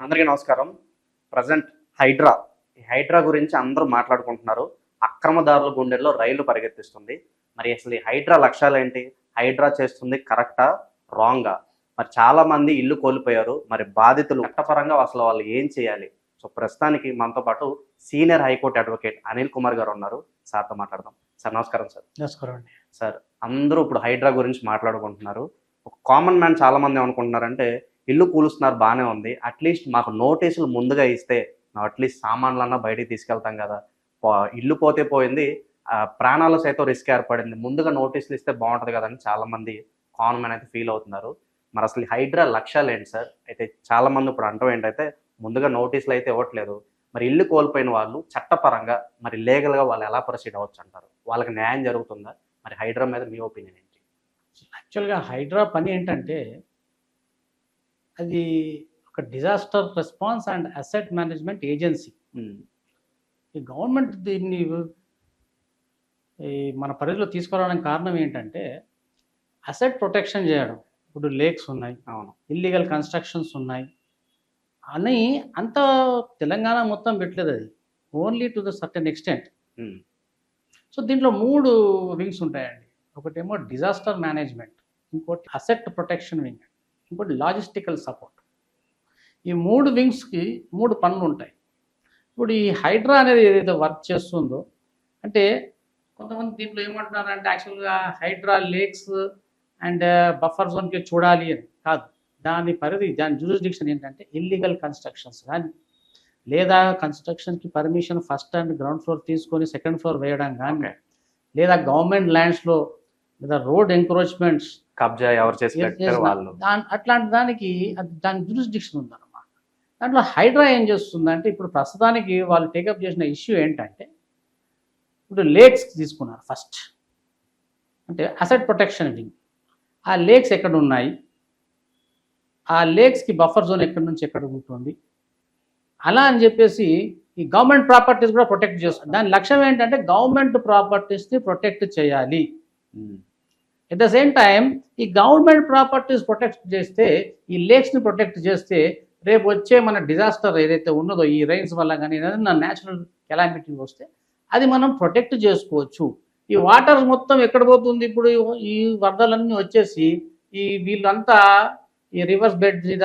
అందరికీ నమస్కారం. ప్రజెంట్ హైడ్రా. ఈ హైడ్రా గురించి అందరూ మాట్లాడుకుంటున్నారు. అక్రమదారుల గుండెల్లో రైలు పరిగెత్తిస్తుంది. మరి అసలు ఈ హైడ్రా లక్ష్యాలు ఏంటి? హైడ్రా చేస్తుంది కరెక్టా? రాంగా? మరి చాలా మంది ఇల్లు కోల్పోయారు. మరి బాధితులు చట్టపరంగా అసలు వాళ్ళు ఏం చేయాలి? సో ప్రస్తుతానికి మనతో పాటు senior high court advocate Anil Kumar garu ఉన్నారు. సార్తో మాట్లాడదాం. సార్ నమస్కారం సార్. నమస్కారం అండి. సార్ అందరూ ఇప్పుడు హైడ్రా గురించి మాట్లాడుకుంటున్నారు. ఒక కామన్ మ్యాన్ చాలా మంది ఏమనుకుంటున్నారంటే ఇల్లు కూలుస్తున్నారు బాగానే ఉంది. అట్లీస్ట్ మాకు నోటీసులు ముందుగా ఇస్తే అట్లీస్ట్ సామాన్లన్నా బయటికి తీసుకెళ్తాం కదా. ఇల్లు పోతే పోయింది ప్రాణాలు సైతం రిస్క్ ఏర్పడింది. ముందుగా నోటీసులు ఇస్తే బాగుంటుంది కదా అని చాలామంది కామన్ అయితే ఫీల్ అవుతున్నారు. మరి అసలు హైడ్రా లక్ష్యాలు ఏంటి సార్? అయితే చాలామంది ఇప్పుడు అంటాం ఏంటైతే ముందుగా నోటీసులు అయితే ఇవ్వట్లేదు. మరి ఇల్లు కోల్పోయిన వాళ్ళు చట్టపరంగా మరి లీగల్గా వాళ్ళు ఎలా ప్రొసీడ్ అవ్వచ్చు అంటారు? వాళ్ళకి న్యాయం జరుగుతుందా? మరి హైడ్రా మీద మీ ఒపీనియన్ ఏంటి? యాక్చువల్గా హైడ్రా పని ఏంటంటే అది ఒక disaster response and asset management agency ఈ గవర్నమెంట్ దీన్ని ఈ మన పరిధిలో తీసుకురావడానికి కారణం ఏంటంటే అసెట్ ప్రొటెక్షన్ చేయడం. ఇప్పుడు లేక్స్ ఉన్నాయి అవును. ఇల్లీగల్ కన్స్ట్రక్షన్స్ ఉన్నాయి అని అంత తెలంగాణ మొత్తం పెట్టలేదు అది. Only to the certain extent so దీంట్లో మూడు వింగ్స్ ఉంటాయండి. ఒకటేమో డిజాస్టర్ మేనేజ్మెంట్ ఇంకోటి అసెట్ ప్రొటెక్షన్ వింగ్ ఇంకోటి లాజిస్టికల్ సపోర్ట్. ఈ మూడు వింగ్స్కి మూడు పనులు ఉంటాయి. ఇప్పుడు ఈ హైడ్రా అనేది ఏదైతే వర్క్ చేస్తుందో అంటే కొంతమంది దీంట్లో ఏమంటున్నారంటే యాక్చువల్గా హైడ్రా లేక్స్ అండ్ బఫర్ జోన్కి చూడాలి అని కాదు. దాని పరిధి దాని జ్యూరిస్డిక్షన్ ఏంటంటే ఇల్లీగల్ కన్స్ట్రక్షన్స్ కానీ లేదా కన్స్ట్రక్షన్కి permission first and ground floor తీసుకొని సెకండ్ ఫ్లోర్ వేయడం కానీ లేదా గవర్నమెంట్ ల్యాండ్స్లో లేదా రోడ్ ఎంక్రోచ్మెంట్స్ కబ్జా ఎవరు చేసి వాళ్ళు. అట్లాంటి దానికి దాని జ్యూరిస్డిక్షన్ ఉందన్నమాట. దాంట్లో హైడ్రా ఏం చేస్తుందంటే ఇప్పుడు ప్రస్తుతానికి వాళ్ళు టేకప్ చేసిన ఇష్యూ ఏంటంటే ఇప్పుడు లేక్స్ తీసుకున్నారు ఫస్ట్ అంటే అసెట్ ప్రొటెక్షన్ వింగ్ ఆ లేక్స్ ఎక్కడ ఉన్నాయి ఆ లేక్స్కి బఫర్ జోన్ ఎక్కడి నుంచి ఎక్కడ ఉంటుంది? అలా అని చెప్పేసి ఈ గవర్నమెంట్ ప్రాపర్టీస్ కూడా ప్రొటెక్ట్ చేస్తుంది దాని లక్ష్యం ఏంటంటే గవర్నమెంట్ ప్రాపర్టీస్ని ప్రొటెక్ట్ చేయాలి. ఎట్ ద సేమ్ టైం ఈ గవర్నమెంట్ ప్రాపర్టీస్ ప్రొటెక్ట్ చేస్తే ఈ లేక్స్ని ప్రొటెక్ట్ చేస్తే రేపు వచ్చే మన డిజాస్టర్ ఏదైతే ఉన్నదో ఈ రైన్స్ వల్ల కానీ ఏదైనా న్యాచురల్ కెలామిటీ వస్తే అది మనం ప్రొటెక్ట్ చేసుకోవచ్చు. ఈ వాటర్ మొత్తం ఎక్కడ పోతుంది ఇప్పుడు? ఈ వరదలన్నీ వచ్చేసి ఈ వీళ్ళంతా ఈ రివర్స్ బెడ్ మీద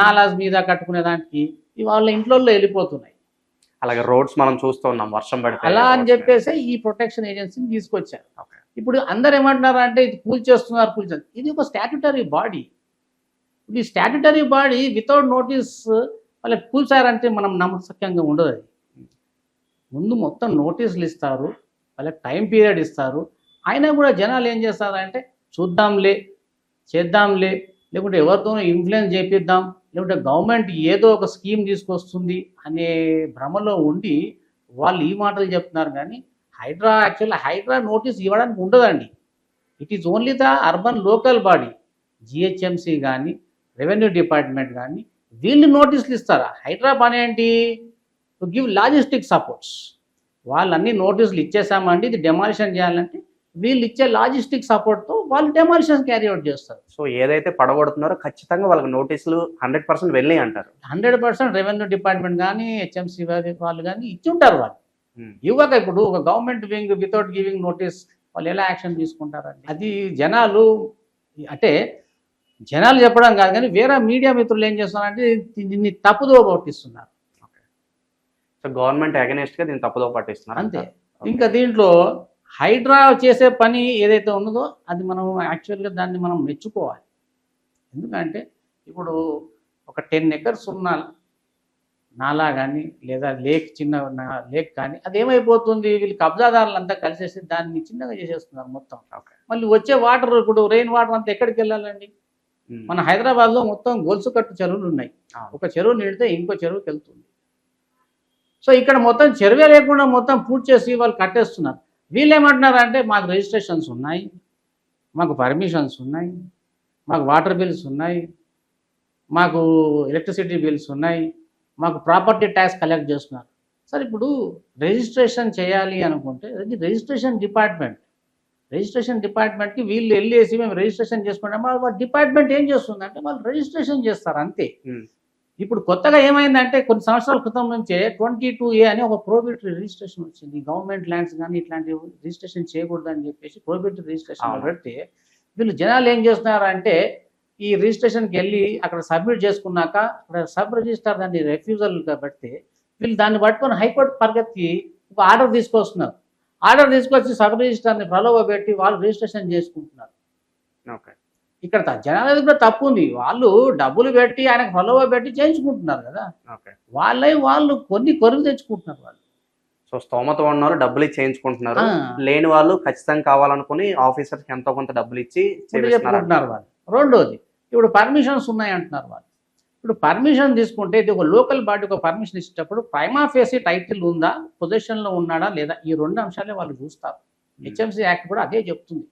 నాలాస్ మీద కట్టుకునే దానికి ఈ వాళ్ళ ఇంట్లో వెళ్ళిపోతున్నాయి. అలాగే రోడ్స్ మనం చూస్తూ ఉన్నాం వర్షం పడితే అలా అని చెప్పేసి ఈ ప్రొటెక్షన్ ఏజెన్సీని తీసుకొచ్చారు. ఇప్పుడు అందరు ఏమంటున్నారు అంటే ఇది కూల్ చేస్తున్నారు కూల్ చేస్తున్నారు. ఇది ఒక స్టాట్యుటరీ బాడీ ఈ స్టాట్యుటరీ బాడీ వితౌట్ నోటీస్ వాళ్ళకి కూల్చారంటే మనం నమ్మసక్యంగా ఉండదు అది. ముందు మొత్తం నోటీసులు ఇస్తారు వాళ్ళకి టైం పీరియడ్ ఇస్తారు. అయినా కూడా జనాలు ఏం చేస్తారంటే చూద్దాంలే చేద్దాంలే లేకుంటే ఎవరితోనో ఇన్ఫ్లుయెన్స్ చేపిద్దాం లేకుంటే గవర్నమెంట్ ఏదో ఒక స్కీమ్ తీసుకొస్తుంది అనే భ్రమలో ఉండి వాళ్ళు ఈ మాటలు చెప్తున్నారు కానీ హైడ్రా యాక్చువల్లీ హైడ్రా నోటీస్ ఇవ్వడానికి ఉండదండి. It is only the urban local body GHMC కానీ రెవెన్యూ డిపార్ట్మెంట్ కానీ వీళ్ళు నోటీసులు ఇస్తారా? హైడ్రా పని ఏంటి? టు గివ్ లాజిస్టిక్ సపోర్ట్స్ వాళ్ళన్ని నోటీసులు ఇచ్చేసామండి ఇది డెమాలిషన్ చేయాలంటే వీళ్ళు ఇచ్చే లాజిస్టిక్ సపోర్ట్తో వాళ్ళు డెమాలిషన్ క్యారీ అవుట్ చేస్తారు. సో ఏదైతే పడగొడుతున్నారో ఖచ్చితంగా వాళ్ళకి నోటీసులు హండ్రెడ్ పర్సెంట్ వెళ్ళి అంటారు. హండ్రెడ్ పర్సెంట్ రెవెన్యూ డిపార్ట్మెంట్ కానీ హెచ్ఎంసీ వాళ్ళు కానీ ఇచ్చి ఉంటారు వాళ్ళు. ఇవ్వక ఇప్పుడు ఒక government wing without giving notice వాళ్ళు ఎలా యాక్షన్ తీసుకుంటారండి? అది జనాలు అంటే జనాలు చెప్పడం కాదు కానీ వేరే మీడియా మిత్రులు ఏం చేస్తున్నారంటే దీన్ని తప్పుదో పట్టిస్తున్నారు. సో గవర్నమెంట్ అగెనిస్ట్గా దీన్ని తప్పుదో పట్టిస్తున్నారు అంతే. ఇంకా దీంట్లో హైడ్రా చేసే పని ఏదైతే ఉన్నదో అది మనం యాక్చువల్గా దాన్ని మనం మెచ్చుకోవాలి. ఎందుకంటే ఇప్పుడు ఒక టెన్ ఎకర్స్ ఉన్న నాలా కానీ లేదా లేక్ చిన్న లేక్ కానీ అది ఏమైపోతుంది? వీళ్ళు కబ్జాదారులు అంతా కలిసేసి దాన్ని చిన్నగా చేసేస్తున్నారు మొత్తం. మళ్ళీ వచ్చే వాటర్ ఇప్పుడు రెయిన్ వాటర్ అంతా ఎక్కడికి వెళ్ళాలండి? మన హైదరాబాద్లో మొత్తం గొలుసు కట్టు చెరువులు ఉన్నాయి. ఒక చెరువు నిండితే ఇంకో చెరువుకి వెళ్తుంది. సో ఇక్కడ మొత్తం చెరువే లేకుండా మొత్తం పూర్తి చేసి వాళ్ళు కట్టేస్తున్నారు. వీళ్ళు ఏమంటున్నారు అంటే మాకు రిజిస్ట్రేషన్స్ ఉన్నాయి. మాకు పర్మిషన్స్ ఉన్నాయి. మాకు వాటర్ బిల్స్ ఉన్నాయి. మాకు ఎలక్ట్రిసిటీ బిల్స్ ఉన్నాయి. మాకు ప్రాపర్టీ ట్యాక్స్ కలెక్ట్ చేస్తున్నారు. సార్ ఇప్పుడు రిజిస్ట్రేషన్ చేయాలి అనుకుంటే అది రిజిస్ట్రేషన్ డిపార్ట్మెంట్. రిజిస్ట్రేషన్ డిపార్ట్మెంట్కి వీళ్ళు వెళ్ళేసి మేము రిజిస్ట్రేషన్ చేసుకుంటాం. వాళ్ళ డిపార్ట్మెంట్ ఏం చేస్తుందంటే వాళ్ళు రిజిస్ట్రేషన్ చేస్తారు అంతే. ఇప్పుడు కొత్తగా ఏమైందంటే కొన్ని సంవత్సరాల క్రితం నుంచే ట్వంటీ టూ ఏ అని ఒక ప్రోబిటరీ రిజిస్ట్రేషన్ వచ్చింది. గవర్నమెంట్ ల్యాండ్స్ కానీ ఇట్లాంటి రిజిస్ట్రేషన్ చేయకూడదు అని చెప్పేసి ప్రోబిటరీ రిజిస్ట్రేషన్. పెడితే వీళ్ళు జనాలు ఏం చేస్తున్నారు అంటే ఈ రిజిస్ట్రేషన్కి వెళ్ళి అక్కడ సబ్మిట్ చేసుకున్నాక అక్కడ సబ్ రిజిస్టర్ దాన్ని రెఫ్యూజల్ పెడితే వీళ్ళు దాన్ని పట్టుకొని హైకోర్టు పరిగెత్తి ఒక ఆర్డర్ తీసుకొస్తున్నారు. ఆర్డర్ తీసుకొచ్చి సబ్ రిజిస్టర్ని పెట్టి వాళ్ళు రిజిస్ట్రేషన్ చేసుకుంటున్నారు. ఓకే. ఇక్కడ జనాలది కూడా తప్పు ఉంది. వాళ్ళు డబ్బులు పెట్టి ఆయనకు ప్రలోభ పెట్టి చేయించుకుంటున్నారు కదా. వాళ్ళే వాళ్ళు కొన్ని కొరుగు తెచ్చుకుంటున్నారు వాళ్ళు. సో స్తోమత ఉన్నవారు డబ్బులు చేయించుకుంటున్నారు. లేని వాళ్ళు ఖచ్చితంగా కావాలనుకుని ఆఫీసర్కి ఎంతో కొంత డబ్బులు ఇచ్చి వాళ్ళు. రెండోది ఇప్పుడు పర్మిషన్స్ ఉన్నాయి అంటున్నారు వాళ్ళు. ఇప్పుడు పర్మిషన్ తీసుకుంటే ఇది ఒక లోకల్ బాడీ ఒక పర్మిషన్ ఇచ్చేటప్పుడు ప్రైమా ఫేసి టైటిల్ ఉందా? పొజిషన్లో ఉన్నాడా లేదా? ఈ రెండు అంశాలే వాళ్ళు చూస్తారు. హెచ్ఎంసీ యాక్ట్ కూడా అదే చెప్తుంది.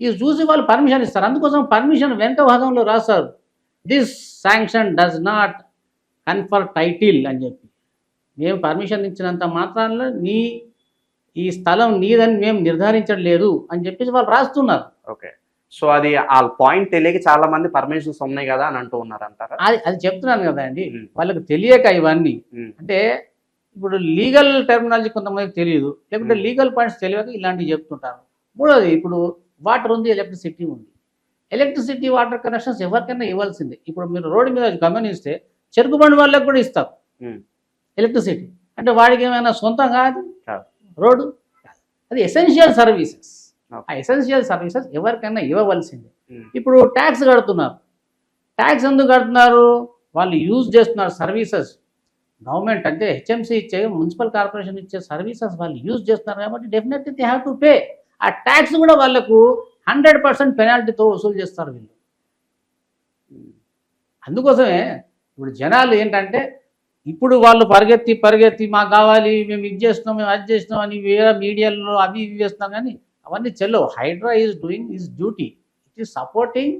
ఇది చూసి వాళ్ళు పర్మిషన్ ఇస్తారు. అందుకోసం పర్మిషన్ వెంట భాగంలో రాస్తారు this sanction does not confer title అని చెప్పి. మేము పర్మిషన్ ఇచ్చినంత మాత్రాన నీ ఈ స్థలం నీదని మేము నిర్ధారించడం లేదు అని చెప్పేసి వాళ్ళు రాస్తున్నారు. ఓకే సో అది ఆ పాయింట్ తెలియక చాలా మంది పర్మిషన్స్ ఉన్నాయి కదా అని అంటూ ఉన్నారు అంటారా అది అది చెప్తున్నాను కదా అండి. వాళ్ళకి తెలియక ఇవన్నీ. అంటే ఇప్పుడు లీగల్ టెర్మినాలజీ కొంతమందికి తెలియదు. లేకుంటే. లీగల్ పాయింట్స్ తెలియక ఇలాంటివి చెప్తుంటారు. మూడోది ఇప్పుడు వాటర్ ఉంది ఎలక్ట్రిసిటీ ఉంది. ఎలక్ట్రిసిటీ వాటర్ కనెక్షన్స్ ఎవరికైనా ఇవ్వాల్సిందే. ఇప్పుడు మీరు రోడ్డు మీద గమనిస్తే చెరుకు బండి వాళ్ళకి కూడా ఇస్తారు. ఎలక్ట్రిసిటీ అంటే వాడికి ఏమైనా సొంతం కాదు. రోడ్డు. అది ఎసెన్షియల్ సర్వీసెస్. ఆ ఎసెన్షియల్ సర్వీసెస్ ఎవరికైనా ఇవ్వవలసిందే. ఉమ్, ఇప్పుడు ట్యాక్స్ కడుతున్నారు. ట్యాక్స్ ఎందుకు కడుతున్నారు? వాళ్ళు యూజ్ చేస్తున్నారు సర్వీసెస్ గవర్నమెంట్ అంటే హెచ్ఎంసీ ఇచ్చే మున్సిపల్ కార్పొరేషన్ ఇచ్చే సర్వీసెస్ వాళ్ళు యూజ్ చేస్తున్నారు కాబట్టి definitely they have to pay ఆ ట్యాక్స్ కూడా వాళ్ళకు హండ్రెడ్ పర్సెంట్ పెనాల్టీతో వసూలు చేస్తారు వీళ్ళు. అందుకోసమే ఇప్పుడు జనాలు ఏంటంటే ఇప్పుడు వాళ్ళు పరిగెత్తి పరిగెత్తి మాకు కావాలి మేము ఇది చేస్తున్నాం మేము అది చేస్తున్నాం అని వేరే మీడియాలో అవి ఇవి చేస్తున్నాం కానీ అవన్నీ చెల్లవు. Hydraa is doing is duty it is supporting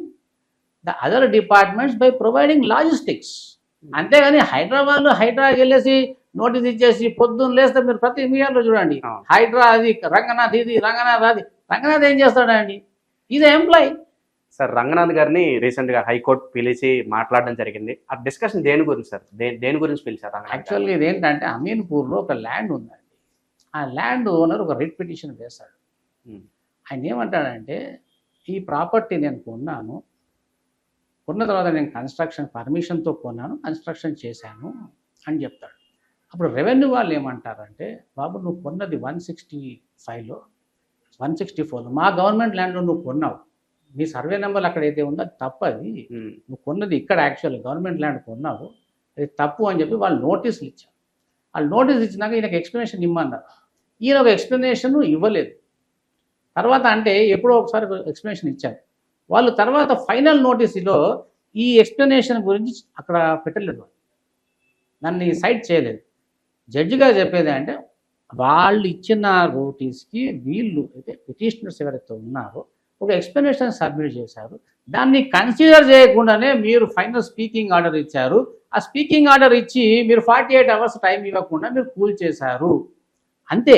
the other departments by providing logistics అంతేగాని హైదరాబాద్ హైడ్రాకి వెళ్ళేసి నోటీస్ ఇచ్చేసి పొద్దున్న లేస్తే మీరు ప్రతి మీడియాలో చూడండి. హైడ్రా అది రంగనాథ్ ఇది రంగనాథ్ అది. రంగనాథ్ ఏం చేస్తాడండి? ఇది ఎంప్లాయ్ సార్ రంగనాథ్ గారిని రీసెంట్గా హైకోర్టు పిలిచి మాట్లాడడం జరిగింది. ఆ డిస్కషన్ దేని గురించి సార్? దేని గురించి పిలిచారు రంగనాథ్ గారు? యాక్చువల్గా ఇది ఏంటంటే అమీన్పూర్లో ఒక ల్యాండ్ ఉందండి. ఆ ల్యాండ్ ఓనర్ ఒక రిట్ పిటిషన్ వేశాడు. ఆయన ఏమంటాడంటే ఈ ప్రాపర్టీ నేను కొన్నాను కొన్న తర్వాత నేను కన్స్ట్రక్షన్ పర్మిషన్తో కొన్నాను కన్స్ట్రక్షన్ చేశాను అని చెప్తాడు. అప్పుడు రెవెన్యూ వాళ్ళు ఏమంటారంటే బాబు నువ్వు కొన్నది వన్ సిక్స్టీ ఫైవ్లో వన్ సిక్స్టీ ఫోర్లో. మా గవర్నమెంట్ ల్యాండ్లో నువ్వు కొన్నావు. నీ సర్వే నెంబర్ అక్కడ అయితే ఉందో అది తప్పది ఉమ్, నువ్వు కొన్నది ఇక్కడ యాక్చువల్ గవర్నమెంట్ ల్యాండ్ కొన్నావు అది తప్పు అని చెప్పి వాళ్ళు నోటీసులు ఇచ్చారు. వాళ్ళు నోటీస్ ఇచ్చినాక ఈయనకు ఎక్స్ప్లెనేషన్ ఇమ్మన్నారు. ఈయన ఒక ఎక్స్ప్లెనేషన్ ఇవ్వలేదు. తర్వాత అంటే ఎప్పుడో ఒకసారి ఎక్స్ప్లెనేషన్ ఇచ్చారు వాళ్ళు తర్వాత ఫైనల్ నోటీసులో ఈ ఎక్స్ప్లెనేషన్ గురించి అక్కడ పెట్టలేదు దాన్ని సైట్ చేయలేదు. జడ్జి గారు చెప్పేది అంటే వాళ్ళు ఇచ్చిన నోటీస్కి వీళ్ళు అయితే పిటిషనర్స్ ఎవరైతే ఉన్నారో ఒక ఎక్స్ప్లెనేషన్ సబ్మిట్ చేశారు. దాన్ని కన్సిడర్ చేయకుండానే మీరు ఫైనల్ స్పీకింగ్ ఆర్డర్ ఇచ్చారు. ఆ స్పీకింగ్ ఆర్డర్ ఇచ్చి మీరు ఫార్టీ ఎయిట్ అవర్స్ టైం ఇవ్వకుండా మీరు కూల్ చేశారు. అంతే.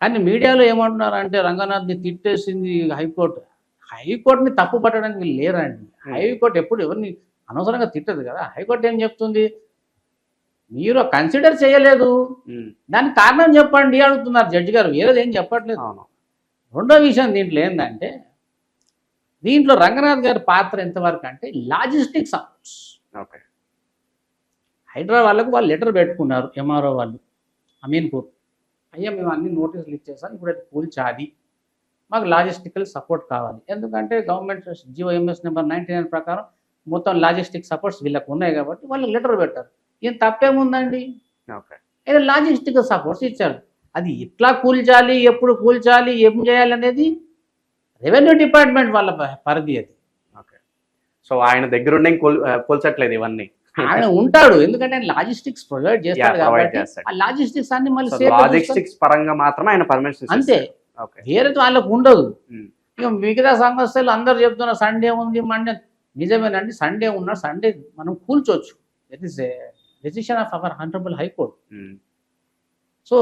కానీ మీడియాలో ఏమంటున్నారు అంటే రంగనాథ్ని తిట్టేసింది హైకోర్టు. హైకోర్టుని తప్పు పట్టడానికి లేరండి. హైకోర్టు ఎప్పుడు ఎవరిని అనవసరంగా తిట్టదు కదా. హైకోర్టు ఏం చెప్తుంది? మీరు కన్సిడర్ చేయలేదు. ఉమ్, దానికి కారణం చెప్పండి అడుగుతున్నారు జడ్జి గారు. వేరేది ఏం చెప్పట్లేదు. అవును. రెండో విషయం దీంట్లో ఏంటంటే దీంట్లో రంగనాథ్ గారి పాత్ర ఎంతవరకు అంటే లాజిస్టిక్ సపోర్ట్స్ ఓకే. హైదరాబాద్ వాళ్ళకు వాళ్ళు లెటర్ పెట్టుకున్నారు ఎంఆర్ఓ వాళ్ళు అమీన్పూర్. అయ్యా మేము అన్ని నోటీసులు ఇచ్చేసాం. ఇప్పుడు అది కూల్చాది మాకు లాజిస్టికల్ సపోర్ట్ కావాలి. ఎందుకంటే government GO MS number ninety nine ప్రకారం మొత్తం లాజిస్టిక్ సపోర్ట్స్ వీళ్ళకి ఉన్నాయి కాబట్టి వాళ్ళు లెటర్ పెట్టారు. ఏం తప్పేముందండి? ఓకే. ఏదో లాజిస్టికల్ సపోర్ట్స్ ఇచ్చారు. అది ఎట్లా కూల్చాలి ఎప్పుడు కూల్చాలి ఏం చేయాలి అనేది రెవెన్యూ డిపార్ట్మెంట్ వాళ్ళ పరిధి అది ఓకే. సో ఆయన దగ్గరుండి కూల్ కూల్చట్లేదు ఇవన్నీ? ఆయన ఉంటాడు. ఎందుకంటే ఆయన లాజిస్టిక్స్ ప్రొవైడ్ చేస్తాడు కాబట్టి. ఆ లాజిస్టిక్స్ అన్ని మళ్ళీ లాజిస్టిక్స్ పరంగా మాత్రమే ఆయన పర్మిషన్ అంతే. వేరే వాళ్ళకు ఉండదు. ఉమ్, ఇక మిగతా సమస్యలు అందరు చెప్తున్నారు సండే ఉంది మండే నిజమేనండి సండే ఉన్నా సండే మనం కూల్చోవచ్చు. That is decision of our honourable high court so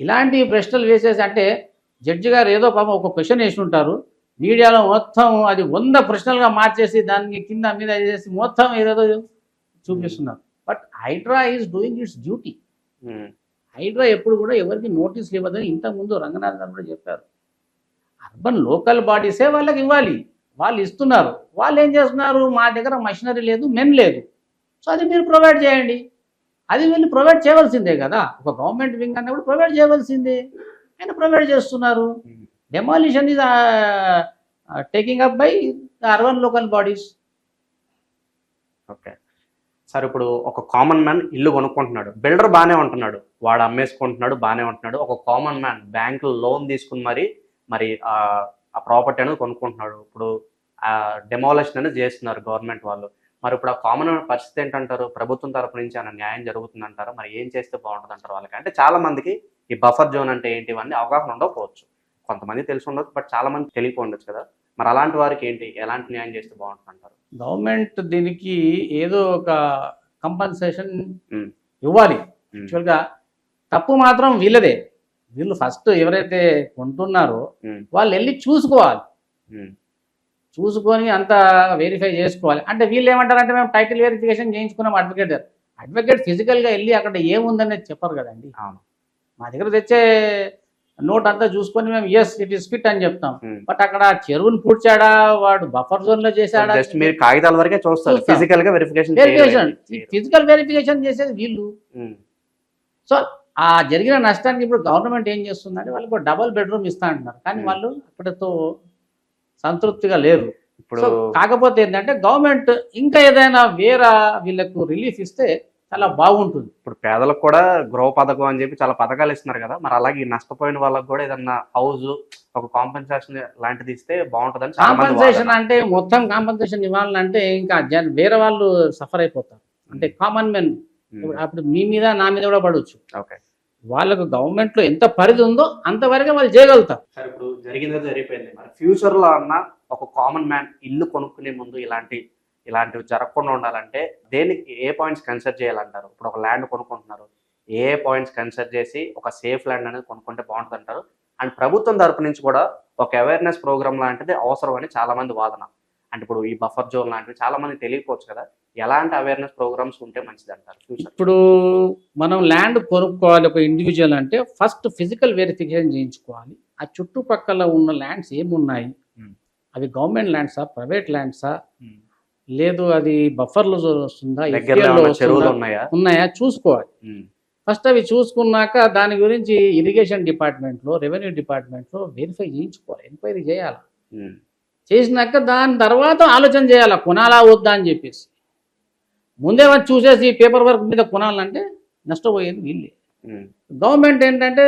ఇలాంటి ప్రశ్నలు వేసేసి అంటే జడ్జి గారు ఏదో పాపం ఒక క్వశ్చన్ వేసి ఉంటారు మీడియాలో మొత్తం అది వంద ప్రశ్నలుగా మార్చేసి దాన్ని కింద మీద చేసి మొత్తం ఏదేదో చూపిస్తున్నారు but Hydraa is doing its duty Hydraa ఎప్పుడు కూడా ఎవరికి నోటీసులు ఇవ్వదని ఇంతకుముందు రంగనాథ్ గారు కూడా చెప్పారు. అర్బన్ లోకల్ బాడీసే వాళ్ళకి ఇవ్వాలి. వాళ్ళు ఇస్తున్నారు. వాళ్ళు ఏం చేస్తున్నారు? మా దగ్గర మషినరీ లేదు మెన్ లేదు. సో అది మీరు ప్రొవైడ్ చేయండి. అది వీళ్ళు ప్రొవైడ్ చేయవలసిందే కదా. ఒక గవర్నమెంట్ వింగ్ అన్నప్పుడు ప్రొవైడ్ చేయవలసిందే. ఆయన ప్రొవైడ్ చేస్తున్నారు. Demolition is taking up by urban local bodies okay sir ఇప్పుడు ఒక కామన్ మ్యాన్ ఇల్లు కొనుక్కుంటున్నాడు. బిల్డర్ బాగానే ఉంటున్నాడు. వాడు అమ్మేసుకుంటున్నాడు బాగానే ఉంటున్నాడు. ఒక కామన్ మ్యాన్ బ్యాంకులో లోన్ తీసుకుని మరి మరి ఆ ప్రాపర్టీ అనేది కొనుక్కుంటున్నాడు. ఇప్పుడు ఆ డెమాలిషన్ అనేది చేస్తున్నారు గవర్నమెంట్ వాళ్ళు. మరి ఇప్పుడు ఆ కామన్ పరిస్థితి ఏంటంటారు? ప్రభుత్వం తరపు నుంచి అన్న న్యాయం జరుగుతుందంటారా? మరి ఏం చేస్తే బాగుంటుంది అంటారు వాళ్ళకి? అంటే చాలా మందికి ఈ బఫర్ జోన్ అంటే ఏంటి? ఇవన్నీ అవగాహన ఉండకపోవచ్చు. కొంతమంది తెలిసి ఉండొచ్చు బట్ చాలా మంది తెలియక ఉండొచ్చు కదా? మరి అలాంటి వారికి ఏంటి? ఎలాంటి న్యాయం చేస్తే బాగుంటుంది అంటారు గవర్నమెంట్ దీనికి ఏదో ఒక కంపన్సేషన్. ఇవ్వాలి. యాక్చువల్గా తప్పు మాత్రం వీళ్ళదే. వీళ్ళు ఫస్ట్ ఎవరైతే కొంటున్నారో వాళ్ళు వెళ్ళి చూసుకోవాలి. చూసుకొని అంతా వెరిఫై చేసుకోవాలి. అంటే వీళ్ళు ఏమంటారంటే మేము టైటిల్ వెరిఫికేషన్ చేయించుకున్నాం అడ్వకేట్ అడ్వకేట్ ఫిజికల్గా వెళ్ళి అక్కడ ఏముందనేది చెప్పరు కదండి. మా దగ్గర తెచ్చే నోట్ అంతా చూసుకొని మేము ఎస్ ఇట్ ఇస్ ఫిట్ అని చెప్తాం. బట్ అక్కడ చెరువుని పూడ్చాడా? వాడు బఫర్ జోన్లో చేశాడా? మీరు కాగితాల వరకే చూస్తారు. చూస్తాం. ఫిజికల్గా వెరిఫికేషన్ వెరిఫికేషన్ ఫిజికల్ వెరిఫికేషన్ చేసేది వీళ్ళు. సో ఆ జరిగిన నష్టానికి ఇప్పుడు గవర్నమెంట్ ఏం చేస్తుందంటే వాళ్ళకి డబల్ బెడ్రూమ్ ఇస్తా అంటున్నారు. కానీ Hmm. వాళ్ళు అక్కడతో సంతృప్తిగా లేరు. ఇప్పుడు కాకపోతే ఏంటంటే గవర్నమెంట్ ఇంకా ఏదైనా వేరే వీళ్ళకు రిలీఫ్ ఇస్తే చాలా బాగుంటుంది. ఇప్పుడు పేదలకు కూడా గృహ పథకం అని చెప్పి చాలా పథకాలు ఇస్తున్నారు కదా మరి అలాగే నష్టపోయిన వాళ్ళకి కూడా ఏదన్నా హౌస్ ఒక కాంపెన్సేషన్ లాంటిది ఇస్తే బాగుంటుందని మంది కాంపన్సేషన్ అంటే మొత్తం కాంపన్సేషన్ ఇవ్వాలంటే ఇంకా జన్ వేరే వాళ్ళు సఫర్ అయిపోతారు. అంటే కామన్ మెన్ వాదన. అప్పుడు మీ మీద నా మీద కూడా పడవచ్చు. ఓకే వాళ్ళకు గవర్నమెంట్లో ఎంత పరిధి ఉందో అంతవరకే వాళ్ళు చేయగలుగుతారు. సరే ఇప్పుడు జరిగింది జరిగిపోయింది. మరి ఫ్యూచర్లో అన్న ఒక కామన్ మ్యాన్ ఇల్లు కొనుక్కునే ముందు ఇలాంటి ఇలాంటివి జరగకుండా ఉండాలంటే దేనికి ఏ పాయింట్స్ కన్సిడర్ చేయాలంటారు? ఇప్పుడు ఒక ల్యాండ్ కొనుక్కుంటున్నారు. ఏ పాయింట్స్ కన్సిడర్ చేసి ఒక సేఫ్ ల్యాండ్ అనేది కొనుక్కుంటే బాగుంటుంది అంటారు అండ్ ప్రభుత్వం తరపు నుంచి కూడా ఒక అవేర్నెస్ ప్రోగ్రామ్ లాంటిది అవసరం అని చాలా మంది వాదన. అంటే ఇప్పుడు ఈ బఫర్ జోన్ లాంటివి చాలా మంది తెలియకపోవచ్చు కదా? ఎలాంటి అవేర్నెస్ ప్రోగ్రామ్స్ ఉంటే మంచిది అంటారు ఇప్పుడు మనం ల్యాండ్ కొనుక్కోవాలి ఒక ఇండివిజువల్ అంటే ఫస్ట్ ఫిజికల్ వెరిఫికేషన్ చేయించుకోవాలి. ఆ చుట్టుపక్కల ఉన్న ల్యాండ్స్ ఏమున్నాయి. అవి గవర్నమెంట్ ల్యాండ్సా ప్రైవేట్ ల్యాండ్సా లేదు అది బఫర్లో వస్తుందా? లో? ఉన్నాయా? చూసుకోవాలి. ఫస్ట్ అవి చూసుకున్నాక దాని గురించి ఇరిగేషన్ డిపార్ట్మెంట్లో రెవెన్యూ డిపార్ట్మెంట్లో వెరిఫై చేయించుకోవాలి ఎంక్వైరీ చేయాలి? చేసినాక దాని తర్వాత ఆలోచన చేయాలి కొనాలా వద్దా అని చెప్పేసి. ముందే వచ్చి చూసేసి పేపర్ వర్క్ మీద కొనాలంటే నష్టపోయేది వీళ్ళే. గవర్నమెంట్ ఏంటంటే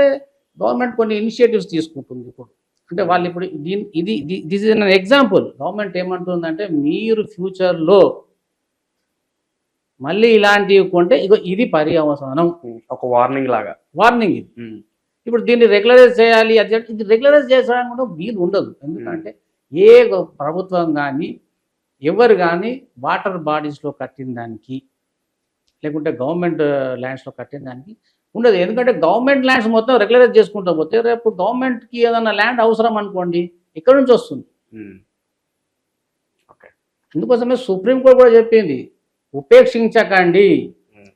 గవర్నమెంట్ కొన్ని ఇనిషియేటివ్స్ తీసుకుంటుంది ఇప్పుడు. అంటే వాళ్ళు ఇప్పుడు దీని ఇది this is an example government ఏమంటుందంటే మీరు ఫ్యూచర్లో మళ్ళీ ఇలాంటివి కొంటే ఇగో ఇది పర్యవసానం. ఒక వార్నింగ్ లాగా. వార్నింగ్ ఇది. ఇప్పుడు దీన్ని రెగ్యులరైజ్ చేయాలి అది. ఇది రెగ్యులరైజ్ చేయడానికి కూడా వీలు ఉండదు. ఎందుకంటే ఏ ప్రభుత్వం కానీ ఎవరు కానీ వాటర్ బాడీస్లో కట్టిన దానికి లేకుంటే గవర్నమెంట్ ల్యాండ్స్లో కట్టిన దానికి ఉండదు. ఎందుకంటే గవర్నమెంట్ ల్యాండ్స్ మొత్తం రెగ్యులరైజ్ చేసుకుంటూ. పోతే రేపు గవర్నమెంట్కి ఏదైనా ల్యాండ్ అవసరం అనుకోండి ఎక్కడి నుంచి వస్తుంది? అందుకోసమే సుప్రీంకోర్టు కూడా చెప్పింది ఉపేక్షించకండి.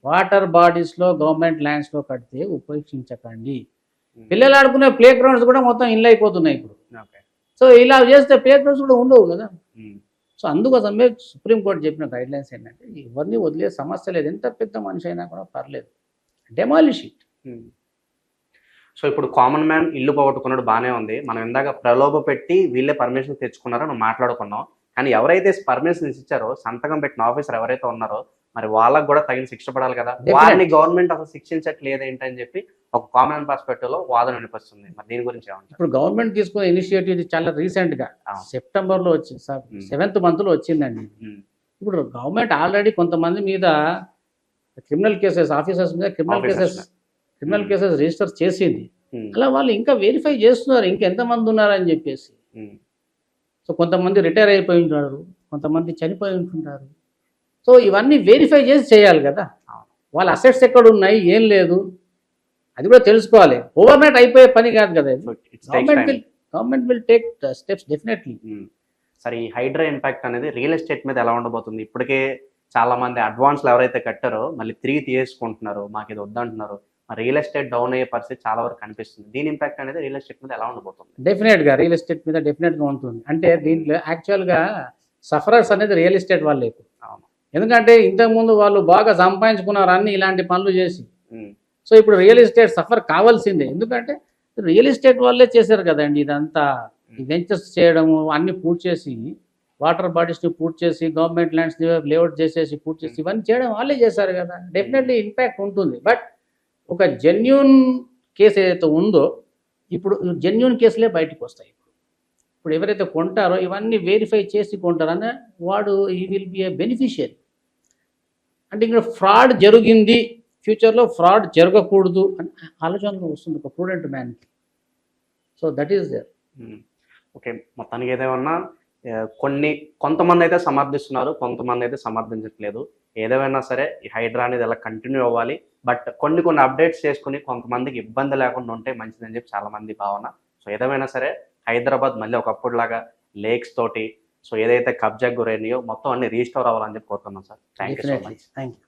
వాటర్ బాడీస్లో గవర్నమెంట్ ల్యాండ్స్లో కడితే ఉపేక్షించకండి. పిల్లలు ఆడుకునే ప్లే గ్రౌండ్స్ కూడా మొత్తం ఇల్లు అయిపోతున్నాయి ఇప్పుడు. సో ఇలా చేస్తే ప్లే గ్రౌండ్స్ కూడా ఉండవు కదా. సో అందుకోసమే సుప్రీంకోర్టు చెప్పిన గైడ్ లైన్స్ ఏంటంటే ఎవరిని వదిలే సమస్య లేదు. ఎంత పెద్ద మనిషి అయినా కూడా పర్లేదు. Demolish it. సో ఇప్పుడు కామన్ మ్యాన్ ఇల్లు పోగొట్టుకున్నాడు బాగానే ఉంది. మనం ఇందాక ప్రలోభ పెట్టి వీళ్ళే పర్మిషన్ తెచ్చుకున్నారో మనం మాట్లాడుకున్నాం కానీ ఎవరైతే పర్మిషన్ ఇచ్చారో సంతకం పెట్టిన ఆఫీసర్ ఎవరైతే ఉన్నారో మరి వాళ్ళకి కూడా తగిన శిక్ష పడాలి కదా. వారిని గవర్నమెంట్ అసలు శిక్షించట్లేదు ఏంటని చెప్పి ఒక కామన్ పర్స్పెక్టివ్లో వాదన వినిపిస్తుంది. మరి దీని గురించి ఇప్పుడు గవర్నమెంట్ తీసుకున్న ఇనిషియేటివ్ చాలా రీసెంట్గా. ఆ. సెప్టెంబర్లో వచ్చింది Hmm. సెవెంత్ మంత్లో వచ్చిందండి. ఉమ్, ఇప్పుడు గవర్నమెంట్ ఆల్రెడీ కొంతమంది మీద క్రిమినల్ కేసెస్ ఆఫీసర్స్ మీద criminal cases criminal. Cases register చేసింది. అలా వాళ్ళు ఇంకా వెరిఫై చేస్తున్నారు ఇంకా ఎంతమంది ఉన్నారని చెప్పేసి. సో కొంతమంది రిటైర్ అయిపోయి ఉంటారు కొంతమంది చనిపోయి ఉంటుంటారు. సో ఇవన్నీ వెరిఫై చేసి చేయాలి కదా. వాళ్ళ అసెట్స్ ఎక్కడ ఉన్నాయి ఏం లేదు. అది కూడా తెలుసుకోవాలి. ఓవర్ నైట్ అయిపోయే పని కాదు కదా government. Will government will take steps definitely. సరే ఈ హైడ్రా ఇంపాక్ట్ అనేది రియల్ ఎస్టేట్ మీద ఎలా ఉండబోతుంది? ఇప్పటికే చాలా మంది అడ్వాన్స్లు ఎవరైతే కట్టారో మళ్ళీ తిరిగి తీసుకుంటున్నారు మాకు ఇది వద్దంటున్నారు రియల్ ఎస్టేట్ డౌన్ అయ్యే పరిస్థితి చాలా వరకు కనిపిస్తుంది. దీని ఇంపాక్ట్ అనేది రియల్ ఎస్టేట్ మీద ఎలా ఉండబోతుంది? డెఫినెట్గా రియల్ ఎస్టేట్ మీద డెఫినెట్గా ఉంటుంది. అంటే దీంట్లో యాక్చువల్గా సఫరర్స్ అనేది రియల్ ఎస్టేట్ వాళ్ళే. ఎందుకంటే ఇంతకుముందు వాళ్ళు బాగా సంపాదించుకున్నారు అన్ని ఇలాంటి పనులు చేసి. సో ఇప్పుడు రియల్ ఎస్టేట్ సఫర్ కావాల్సిందే. ఎందుకంటే రియల్ ఎస్టేట్ వాళ్ళే చేశారు కదండి ఇదంతా. వెంచర్స్ చేయడము అన్ని పూర్తి చేసి వాటర్ బాడీస్ని పూర్తి చేసి గవర్నమెంట్ ల్యాండ్స్ని లేఅవుట్ చేసేసి పూర్తి చేసి ఇవన్నీ చేయడం వాళ్ళే చేశారు కదా. డెఫినెట్లీ ఇంపాక్ట్ ఉంటుంది. బట్ ఒక జెన్యున్ కేసు ఏదైతే ఉందో ఇప్పుడు జెన్యున్ కేసులే బయటకు వస్తాయి. ఇప్పుడు ఎవరైతే కొంటారో ఇవన్నీ వెరిఫై చేసి కొంటారనే వాడు ఈ విల్ బి ఏ బెనిఫిషియరీ అంటే ఇక్కడ ఫ్రాడ్ జరిగింది ఫ్యూచర్లో ఫ్రాడ్ జరగకూడదు అని ఆలోచనలో వస్తుంది ఒక prudent మ్యాన్కి so that is there okay మొత్తానికి ఏదేమన్నా కొన్ని కొంతమంది అయితే సమర్థిస్తున్నారు కొంతమంది అయితే సమర్థించట్లేదు. ఏదేమైనా సరే ఈ హైడ్రా అనేది ఇలా కంటిన్యూ అవ్వాలి బట్ కొన్ని కొన్ని అప్డేట్స్ చేసుకుని కొంతమందికి ఇబ్బంది లేకుండా ఉంటే మంచిదని చెప్పి చాలా మంది భావన. సో ఏదేమైనా సరే హైదరాబాద్ మళ్ళీ ఒకప్పుడులాగా లేక్స్ తోటి సో ఏదైతే కబ్జాకు గురైనాయో మొత్తం అన్ని రీస్టోర్ అవ్వాలని చెప్పి కోరుతున్నాం sir. Thank you so much thank you